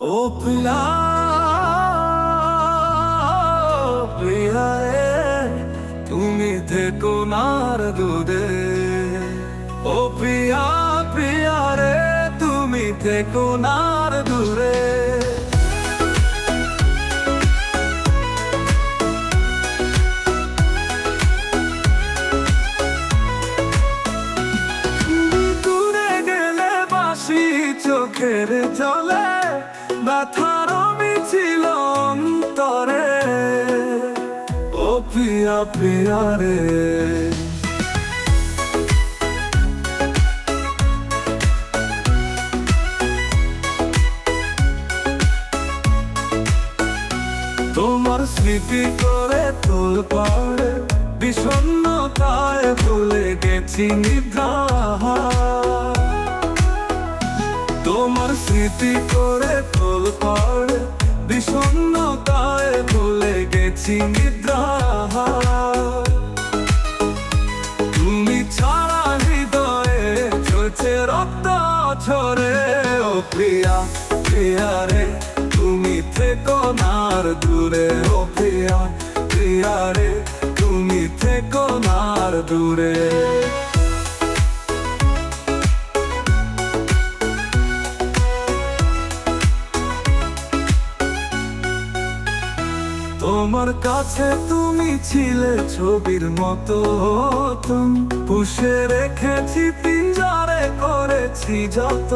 ও প্রিয়া তুমি থেকো নার দুধে। ও প্রিয়া প্রিয়া তুমি থেকো নার দূরে দূরে গেলে বাসি চোখের জলে ব্যথার মিছিল অন্তরে। ও প্রিয়া প্রিয়া রে। তোমার স্মৃতি করে তোল পাড়ে বিষণ্ণতায় ভুলে গেছি নিদ্রা তোমার স্মৃতি করে গেছি নিদ্রা। তুমি ছাড়া হৃদয়ে চলছে রক্ত ঝরে। ও প্রিয়া প্রিয়া রে, তুমি থেকো নার দূরে। ও প্রিয়া প্রিয়া রে, তুমি থেকো নার দূরে। তোমার কাছে তুমি ছিলে ছবির মতো পুষে রেখেছি, পিঞ্জারে করেছি যত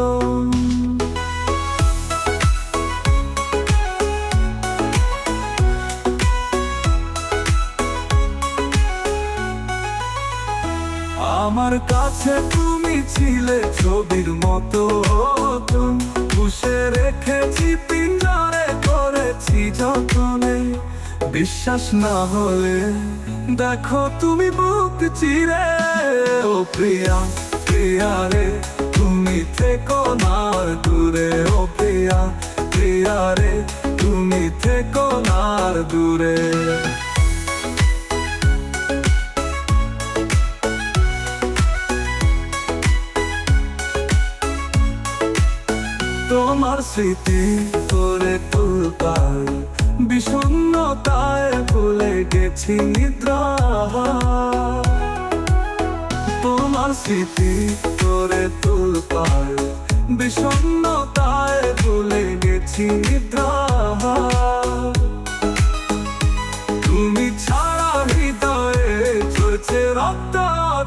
আমার কাছে তুমি ছিলে ছবির মতো পুষে রেখেছি, পিঞ্জারে করেছি যতনে। বিশ্বাস না হলে দেখো তুমি বুক চিরে। ও প্রিয়া প্রিয়া রে, তুমি থেকো নার দূরে। ও প্রিয়া প্রিয়া রে, তুমি থেকো নার দূরে। তোমার স্মৃতি করে তুলপার বিষণ্ণতায় ভুলে গেছি নিদ্রা। তোমার স্মৃতি করে তুলপার বিষণ্ণতায় ভুলে গেছি নিদ্রা। তুমি ছাড়া হৃদয়ে চলছে রক্ত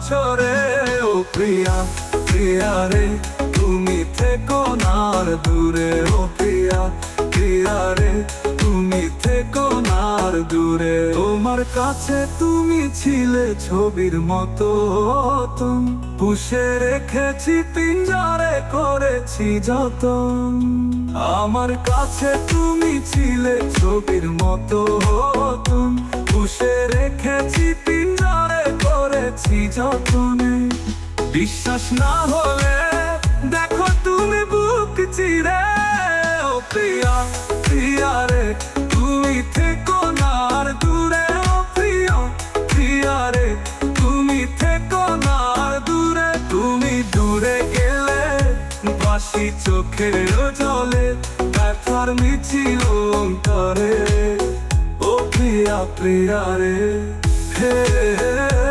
ছড়ে ও প্রিয়া প্রিয়া রে, তুমি থেকো নার দূরে। ও প্রিয়া প্রিয়া রে তুমি থেকো নার দূরে। তোমার কাছে তুমি ছিলে ছবির মতো। তুমি পুষে রেখেছি, পিঞ্জারে করেছি যতন আমার কাছে তুমি ছিলে ছবির মতো। তুমি পুষে রেখেছি, পিঞ্জারে করেছি যতনে। বিশ্বাস না হলে দেখো তুমি বুক চিরে। ও প্রিয়া। বাসি চোখের জলে ব্যথার মিছিল অন্তরে। ও প্রিয়া প্রিয়া রে হে।